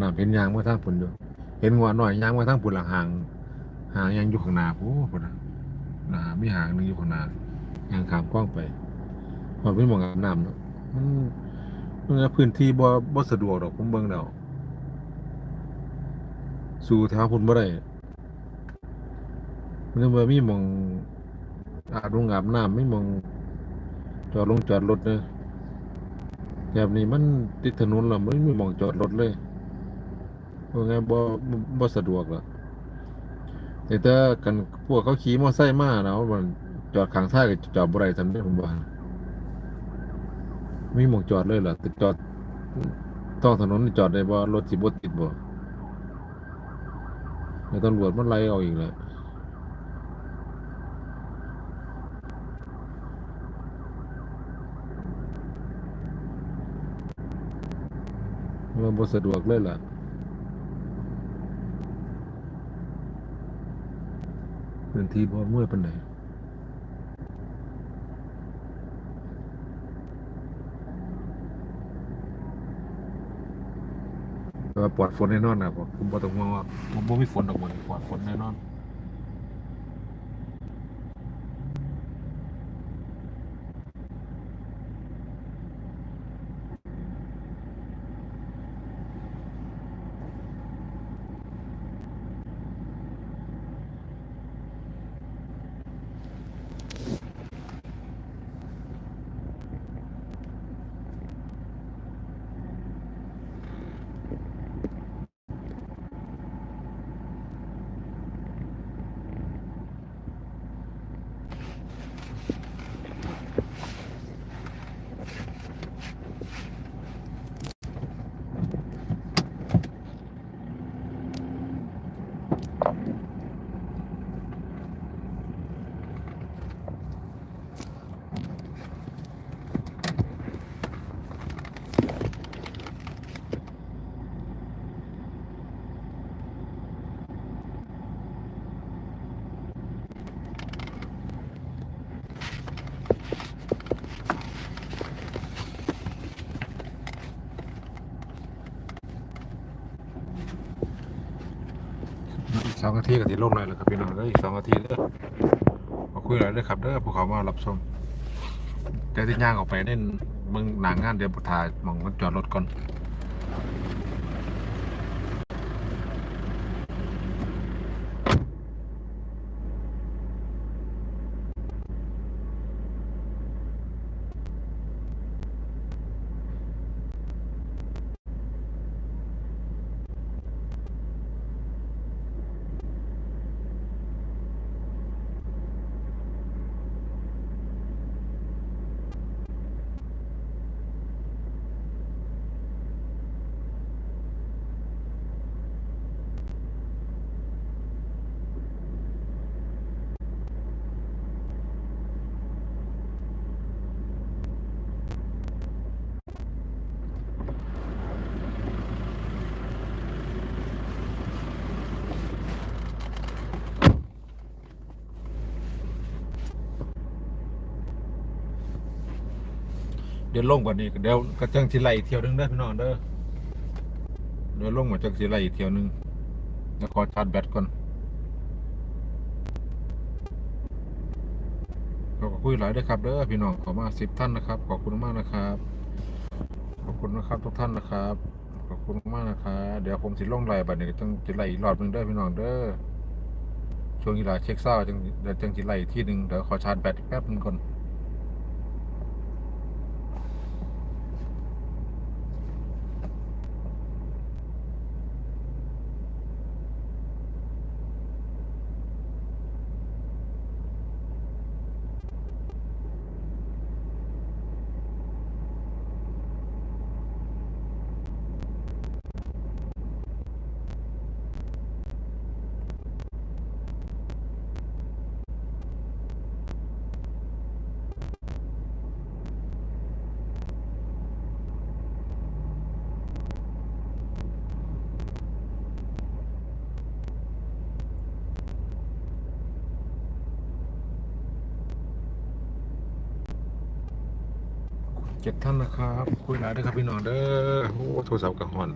น้ำเห็นยางมาทางปุ่นอยู่ เห็นงัวหน่อยยางมาทางปุ่นหลังหางหางยังอยู่ข้างหน้าผู้ปุ่นนะหนามีหางหนึงอยู่ข้างหน้ายางขามกล้องไปพอเป็นหมองอาบน้ำเนาะมันมันพื้นที่บ่บ่สะดวกดอกผมเบิ่งแล้วสู่แถวพุ่นบ่ได้มันบ่มีหมองอาบลงอาบน้ำไม่มองจอดลงจอดรถเด้อแบบนี้มันติดถนนแล้วมันไม่มีหมองจอดรถเลย เพราะงั้นบ่บ่สะดวกล่ะแต่ถ้ากันพวกเขาขี่มอไซค์มาแล้วมันจอดข้างทางก็จอดบ่ได้ซั่นเด้ผมว่ามีหมองจอดเลยเหรอแต่จอดท้องถนนจอดได้บ่รถสิบ่ติดบ่แล้วตำรวจมันไล่เอาอีกแล้วมันบ่สะดวกเลยล่ะ พื้นที่บ่เมื่อปันใดแต่ว่าปลอดฝนแน่นอนนะผมผมบ่ต้องห่วงว่าผมบ่มีฝนดอกมันปลอดฝนแน่นอน สองนาทีก็ที่ลงเลยแล้วครับพี่น้องเด้ออีกสองนาทีเด้อมาคุยหน่อยเด้อครับเด้อผู้เขามารับชมแต่ที่ย่างออกไปเน้นมึงหนังงานเดี๋ยวถ่ายมองมันจอดรถก่อน เดี๋ยวลงกว่านี้เดี๋ยวก็จังสิไล่อีกเที่ยวหนึงเด้พี่น้องเด้อเดี๋ยวลงมาจังสิไล่อีกเที่ยวหนึงแล้วขอชาร์จแบตก่อนขอบคุยหลายเด้อครับเด้อพี่น้องขอมาสิบท่านนะครับขอบคุณมากนะครับขอบคุณนะครับทุกท่านนะครับขอบคุณมากนะครับเดี๋ยวผมสิลงไล่บัดนี้ก็จังสิไล่อีกรอบหนึงเด้อพี่น้องเด้อช่วงกีฬาเช็คเศร้าจังจังสิไล่ที่หนึ่งเดี๋ยวขอชาร์จแบตแป๊บหนึงก่อน เจ็ดท่านนะครับ คุยหลายด้ครับพี่น้องเด้อโอ้โทรศัพท์กระหอน